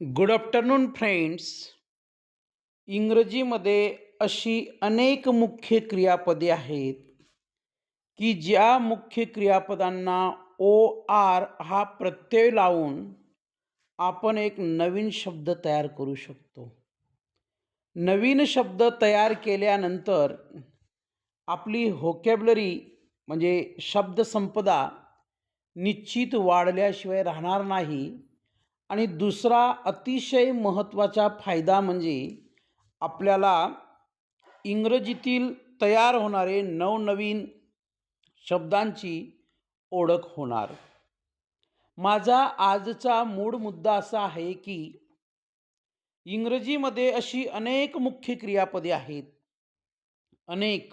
Good afternoon friends इंग्रजीमध्ये अशी अनेक मुख्य क्रियापदे आहेत की ज्या मुख्य क्रियापदांना ओ आर हा प्रत्यय लावून आपण एक नवीन शब्द तयार करू शकतो. नवीन शब्द तयार केल्यानंतर आपली होकॅबलरी म्हणजे शब्दसंपदा निश्चित वाढल्याशिवाय राहणार नाही. आणि दुसरा अतिशय महत्त्वाचा फायदा म्हणजे आपल्याला इंग्रजीतील तयार होणारे नवनवीन शब्दांची ओळख होणार. माझा आजचा मूळ मुद्दा असा आहे की इंग्रजीमध्ये अशी अनेक मुख्य क्रियापदे आहेत. अनेक.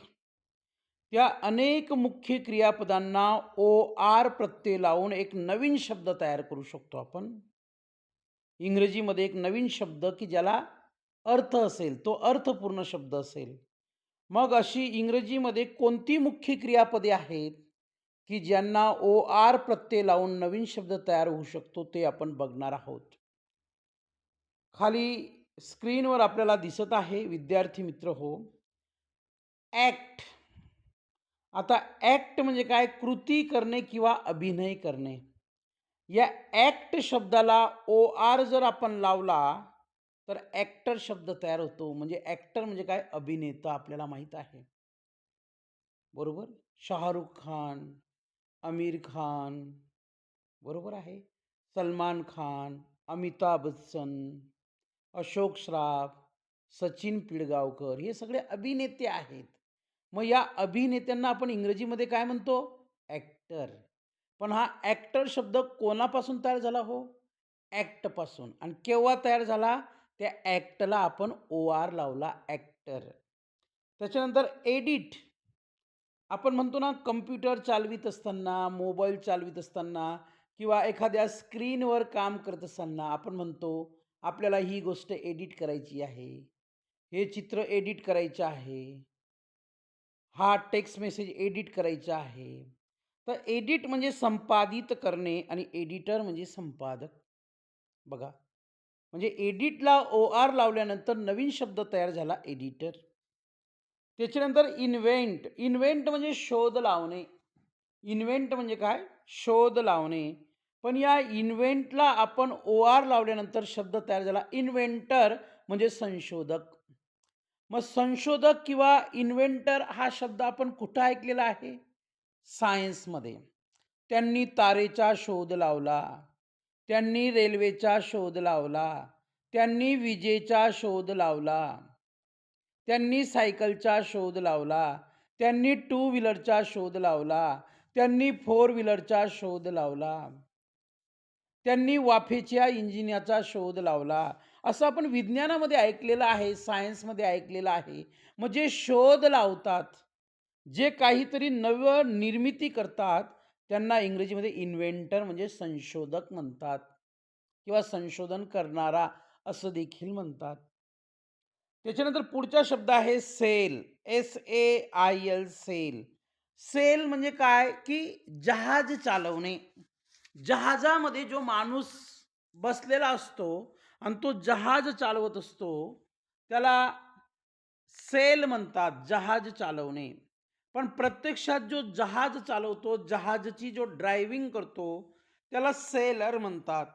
त्या अनेक मुख्य क्रियापदांना ओ आर प्रत्यय लावून एक नवीन शब्द तयार करू शकतो आपण. इंग्रजीमध्ये एक नवीन शब्द की ज्याला अर्थ असेल तो अर्थपूर्ण शब्द असेल. मग अशी इंग्रजीमध्ये कोणती मुख्य क्रियापदे आहेत की ज्यांना ओ आर प्रत्यय लावून नवीन शब्द तयार होऊ शकतो ते आपण बघणार आहोत. खाली स्क्रीनवर आपल्याला दिसत आहे विद्यार्थी मित्र हो. ॲक्ट आता ॲक्ट म्हणजे काय? कृती करणे किंवा अभिनय करणे. या ॲक्ट शब्दाला ओ आर जर आपण लावला तर ॲक्टर शब्द तयार होतो. म्हणजे ॲक्टर म्हणजे काय? अभिनेता आपल्याला माहीत आहे. बरोबर? शाहरुख खान आमिर खान बरोबर आहे? सलमान खान अमिताभ बच्चन अशोक श्राफ सचिन पिळगावकर हे सगळे अभिनेते आहेत. मग या अभिनेत्यांना आपण इंग्रजीमध्ये काय म्हणतो? ॲक्टर पण हा ॲक्टर शब्द कोणापासून तयार झाला हो? ॲक्टपासून. आणि केव्हा तयार झाला? त्या ॲक्टला आपण ओ आर लावला ॲक्टर. त्याच्यानंतर एडिट. आपण म्हणतो ना कम्प्युटर चालवित असताना मोबाईल चालवित असताना किंवा एखाद्या स्क्रीनवर काम करत असताना आपण म्हणतो आपल्याला ही गोष्ट एडिट करायची आहे. हे चित्र एडिट करायचं आहे. हा टेक्स्ट मेसेज एडिट करायचा आहे. तर एडिट म्हणजे संपादित करणे आणि एडिटर म्हणजे संपादक. बघा. म्हणजे एडिटला ओ आर लावल्यानंतर नवीन शब्द तयार झाला एडिटर. त्याच्यानंतर इन्व्हेंट. इन्व्हेंट म्हणजे शोध लावणे. इन्व्हेंट म्हणजे काय? शोध लावणे. पण या इन्व्हेंटला आपण ओ आर लावल्यानंतर शब्द तयार झाला इन्व्हेंटर म्हणजे संशोधक. मग संशोधक किंवा इन्व्हेंटर हा शब्द आपण कुठं ऐकलेला आहे? सायन्समध्ये. त्यांनी तारेचा शोध लावला. त्यांनी रेल्वेचा शोध लावला. त्यांनी विजेचा शोध लावला. त्यांनी सायकलचा शोध लावला. त्यांनी टू व्हीलरचा शोध लावला. त्यांनी फोर व्हीलरचा शोध लावला. त्यांनी वाफेच्या इंजिनियाचा शोध लावला. असं आपण विज्ञानामध्ये ऐकलेलं आहे सायन्समध्ये ऐकलेलं आहे. म्हणजे शोध लावतात. जे काहीतरी नवं निर्मिती करतात त्यांना इंग्रजीमध्ये इन्व्हेंटर म्हणजे संशोधक म्हणतात किंवा संशोधन करणारा असं देखील म्हणतात. त्याच्यानंतर पुढचा शब्द आहे sail S A I L sail sail म्हणजे काय? की जहाज चालवणे. जहाजामध्ये जो माणूस बसलेला असतो आणि तो जहाज चालवत असतो त्याला सेल म्हणतात जहाज चालवणे. पण प्रत्यक्षात जो जहाज चालवतो जहाजची जो ड्रायव्हिंग करतो त्याला सेलर म्हणतात.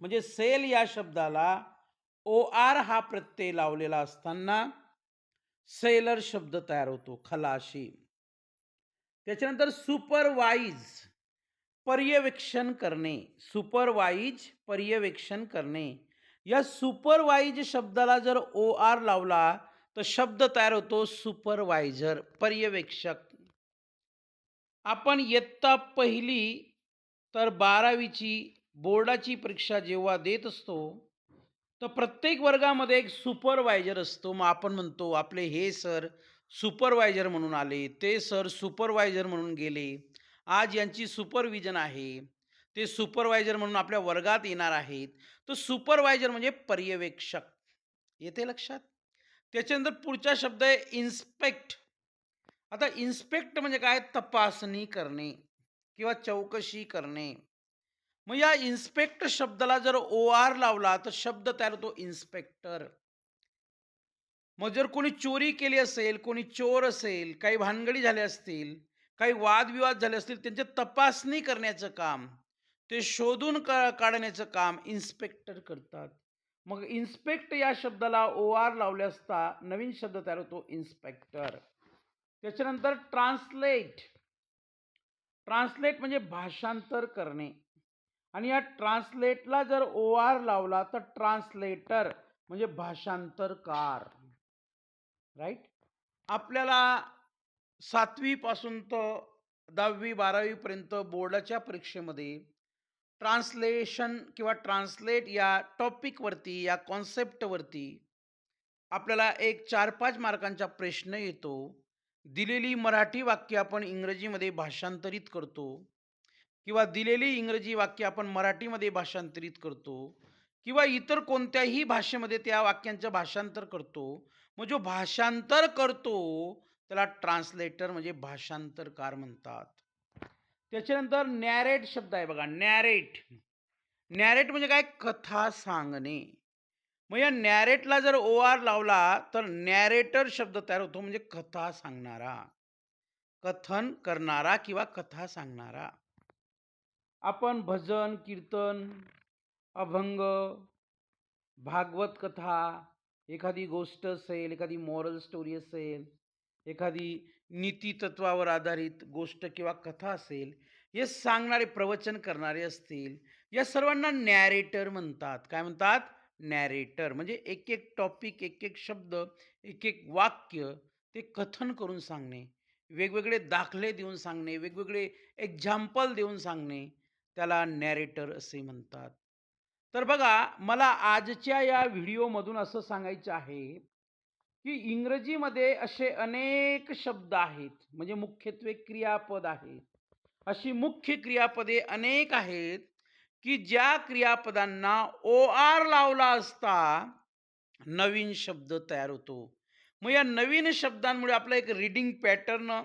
म्हणजे सेल या शब्दाला ओ आर हा प्रत्यय लावलेला असताना सेलर शब्द तयार होतो खलाशी. त्याच्यानंतर सुपरवाईज पर्यवेक्षण करणे. सुपरवाईज पर्यवेक्षण करणे. या सुपरवाईज शब्दाला जर ओ आर लावला तर शब्द तयार होतो सुपरवायझर पर्यवेक्षक. आपण इयत्ता पहिली तर बारावीची बोर्डाची परीक्षा जेव्हा देत असतो तर प्रत्येक वर्गामध्ये एक सुपरवायझर असतो. मग आपण म्हणतो आपले हे सर सुपरवायझर म्हणून आले ते सर सुपरवायझर म्हणून गेले. आज यांची सुपरविजन आहे. ते सुपरवायझर म्हणून आपल्या वर्गात येणार आहेत. तर सुपरवायझर म्हणजे पर्यवेक्षक. येते लक्षात? त्याच्यानंतर पुढचा शब्द आहे इन्स्पेक्ट आता इन्स्पेक्ट म्हणजे काय? तपासणी करणे किंवा चौकशी करणे. मग या इन्स्पेक्ट शब्दाला जर ओ आर लावला तर शब्द तयार होतो इन्स्पेक्टर मग जर कोणी चोरी केली असेल कोणी चोर असेल काही भानगडी झाले असतील काही वादविवाद झाले असतील त्यांची तपासणी करण्याचं काम ते शोधून का काढण्याचं काम इन्स्पेक्टर करतात. मग इन्स्पेक्ट या शब्दाला ओ आर लावले असता नवीन शब्द तयार होतो इन्स्पेक्टर त्याच्यानंतर ट्रान्सलेट ट्रान्सलेट म्हणजे भाषांतर करणे. आणि या ट्रान्सलेटला जर ओ आर लावला तर ट्रान्सलेटर म्हणजे भाषांतरकार. राईट आपल्याला सातवीपासून तर दहावी बारावीपर्यंत बोर्डाच्या परीक्षेमध्ये ट्रान्सलेशन किंवा ट्रान्सलेट या टॉपिकवरती या कॉन्सेप्टवरती आपल्याला एक चार पाच मार्कांचा प्रश्न येतो. दिलेली मराठी वाक्य आपण इंग्रजीमध्ये भाषांतरित करतो किंवा दिलेली इंग्रजी वाक्य आपण मराठीमध्ये भाषांतरित करतो किंवा इतर कोणत्याही भाषेमध्ये त्या वाक्यांचं भाषांतर करतो. मग जो भाषांतर करतो त्याला ट्रान्सलेटर म्हणजे भाषांतरकार म्हणतात. त्याच्यानंतर नॅरेट शब्द आहे बघा नॅरेट नॅरेट म्हणजे काय? कथा सांगणे. मग या नॅरेटला जर ओ आर लावला तर नॅरेटर शब्द तयार होतो म्हणजे कथा सांगणारा. कथन करणारा किंवा कथा सांगणारा. आपण भजन कीर्तन अभंग भागवत कथा एखादी गोष्ट असेल एखादी मॉरल स्टोरी असेल एखादी नीतितत्वावर आधारित गोष्ट किंवा कथा असेल हे सांगणारे प्रवचन करणारे असतील या सर्वांना नॅरेटर म्हणतात. काय म्हणतात? नॅरेटर म्हणजे एक एक टॉपिक एक एक शब्द एक एक वाक्य ते कथन करून सांगणे. वेगवेगळे दाखले देऊन सांगणे वेगवेगळे एक्झाम्पल देऊन सांगणे त्याला नॅरेटर असे म्हणतात. तर बघा मला आजच्या या व्हिडिओमधून असं सांगायचं आहे की इंग्रजीमध्ये असे अनेक शब्द आहेत म्हणजे मुख्यत्वे क्रियापद आहेत. अशी मुख्य क्रियापदे अनेक आहेत की ज्या क्रियापदांना ओ आर लावला असता नवीन शब्द तयार होतो. मग या नवीन शब्दांमुळे आपलं एक रीडिंग पॅटर्न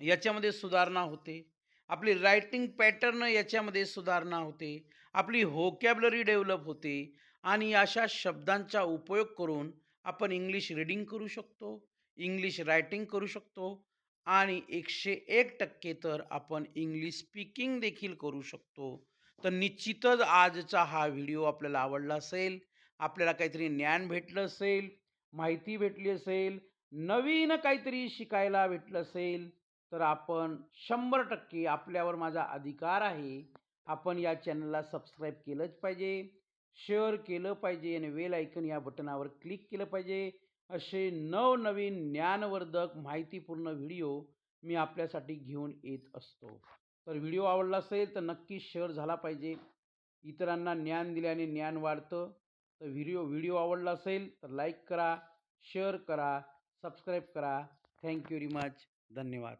याच्यामध्ये सुधारणा होते. आपली रायटिंग पॅटर्न याच्यामध्ये सुधारणा होते. आपली होकॅबलरी डेव्हलप होते. आणि अशा शब्दांचा उपयोग करून आपण इंग्लिश रीडिंग करू शकतो इंग्लिश रायटिंग करू शकतो आणि एकशे एक टक्के तर आपण इंग्लिश स्पीकिंग देखील करू शकतो. तर निश्चितच आजचा हा व्हिडिओ आपल्याला आवडला असेल आपल्याला काहीतरी ज्ञान भेटलं असेल माहिती भेटली असेल नवीन काहीतरी शिकायला भेटलं असेल तर आपण शंभर टक्के आपल्यावर माझा अधिकार आहे. आपण या चॅनलला सबस्क्राईब केलंच पाहिजे. शेअर केलं पाहिजे आणि वेल आयकन या बटनावर क्लिक केलं पाहिजे. असे नवनवीन ज्ञानवर्धक माहितीपूर्ण व्हिडिओ मी आपल्यासाठी घेऊन येत असतो. तर व्हिडिओ आवडला असेल तर नक्की शेअर झाला पाहिजे. इतरांना ज्ञान दिल्याने ज्ञान वाढतं. तर व्हिडिओ व्हिडिओ आवडला असेल तर लाईक करा शेअर करा सबस्क्राईब करा. Thank you very much. धन्यवाद.